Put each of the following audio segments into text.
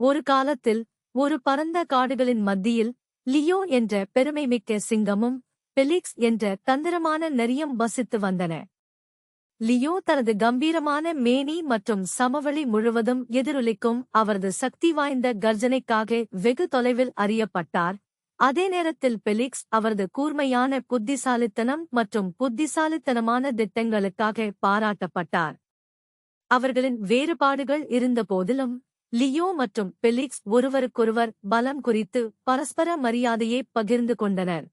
ஒரு காலத்தில் ஒரு பரந்த காடுகளின் மத்தியில் லியோ என்ற பெருமைமிக்க சிங்கமும் பெலிக்ஸ் என்ற தந்திரமான நரியும் வசித்து வந்தன. லியோ தனது கம்பீரமான மேனி மற்றும் சமவெளி முழுவதும் எதிரொலிக்கும் அவரது சக்தி வாய்ந்த கர்ஜனைக்காக வெகு தொலைவில் அறியப்பட்டார். அதே நேரத்தில் பெலிக்ஸ் அவரது கூர்மையான புத்திசாலித்தனம் மற்றும் புத்திசாலித்தனமான திட்டங்களுக்காக பாராட்டப்பட்டார். அவர்களின் வேறுபாடுகள் இருந்தபோதிலும் லியோ மற்றும் பெலிக்ஸ் ஒருவருக்கொருவர் பலம் குறித்து பரஸ்பர மரியாதையை பகிர்ந்து கொண்டனர்.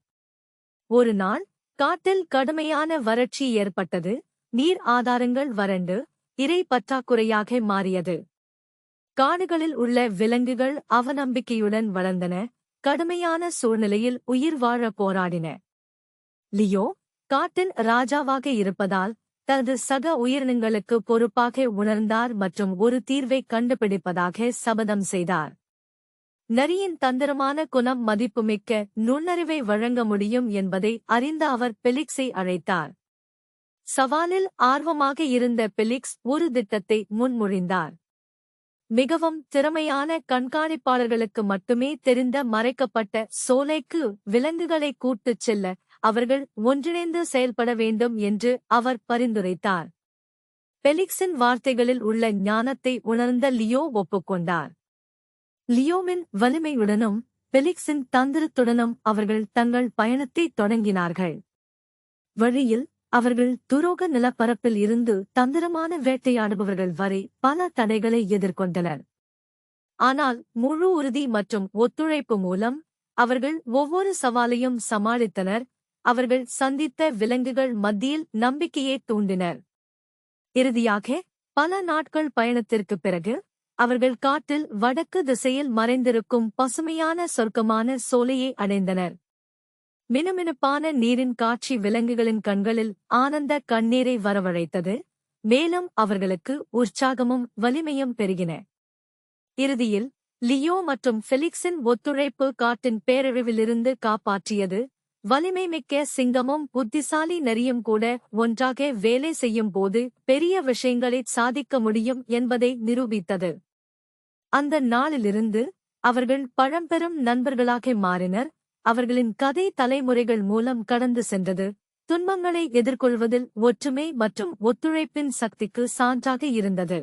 ஒரு நாள் காட்டில் கடுமையான வறட்சி ஏற்பட்டது. நீர் ஆதாரங்கள் வறண்டு இறை பற்றாக்குறையாக மாறியது. காடுகளில் உள்ள விலங்குகள் அவநம்பிக்கையுடன் வளர்ந்தன கடுமையான சூழ்நிலையில் உயிர் வாழ போராடின. லியோ காட்டின் ராஜாவாக இருப்பதால் தனது சக உயிரினங்களுக்கு பொறுப்பாக உணர்ந்தார் மற்றும் ஒரு தீர்வை கண்டுபிடிப்பதாக சபதம் செய்தார். நரியின் தந்திரமான குணம் மதிப்புமிக்க நுண்ணறிவை வழங்க முடியும் என்பதை அறிந்த அவர் பெலிக்ஸை அழைத்தார். சவாலில் ஆர்வமாக இருந்த பெலிக்ஸ் ஒரு திட்டத்தை முன்மொழிந்தார். மிகவும் திறமையான கண்காணிப்பாளர்களுக்கு மட்டுமே தெரிந்த மறைக்கப்பட்ட சோலைக்கு விலங்குகளை கூட்டுச் செல்ல அவர்கள் ஒன்றிணைந்து செயல்பட வேண்டும் என்று அவர் பரிந்துரைத்தார். பெலிக்ஸின் வார்த்தைகளில் உள்ள ஞானத்தை உணர்ந்த லியோ ஒப்புக்கொண்டார். லியோவின் வலிமையுடனும் பெலிக்ஸின் தந்திரத்துடனும் அவர்கள் தங்கள் பயணத்தை தொடங்கினார்கள். வழியில் அவர்கள் துரோக நிலப்பரப்பில் இருந்து தந்திரமான வேட்டையாடுபவர்கள் வரை பல தடைகளை எதிர்கொண்டனர். ஆனால் முழு உறுதி மற்றும் ஒத்துழைப்பு மூலம் அவர்கள் ஒவ்வொரு சவாலையும் சமாளித்தனர். அவர்கள் சந்தித்த விலங்குகள் மத்தியில் நம்பிக்கையை தூண்டினர். இறுதியாக பல நாட்கள் பயணத்திற்குப் பிறகு அவர்கள் காட்டில் வடக்கு திசையில் மறைந்திருக்கும் பசுமையான சொர்க்கமான சோலையை அடைந்தனர். மினுமினுப்பான நீரின் காட்சி விலங்குகளின் கண்களில் ஆனந்த கண்ணீரை வரவழைத்தது மேலும் அவர்களுக்கு உற்சாகமும் வலிமையும் பெருகின. இறுதியில் லியோ மற்றும் ஃபெலிக்ஸின் ஒத்துழைப்பு காட்டின் பேரழிவிலிருந்து காப்பாற்றியது வலிமை மிக்க சிங்கமும் புத்திசாலி நரியும் கூட ஒன்றாக வேலை செய்யும் போது பெரிய விஷயங்களை சாதிக்க முடியும் என்பதை நிரூபித்தது. அந்த நாளிலிருந்து அவர்கள் பழம்பெரும் நண்பர்களாக மாறினர். அவர்களின் கதை தலைமுறைகள் மூலம் கடந்து சென்றது. துன்பங்களை எதிர்கொள்வதில் ஒற்றுமை மற்றும் ஒத்துழைப்பின் சக்திக்கு சான்றாக இருந்தது.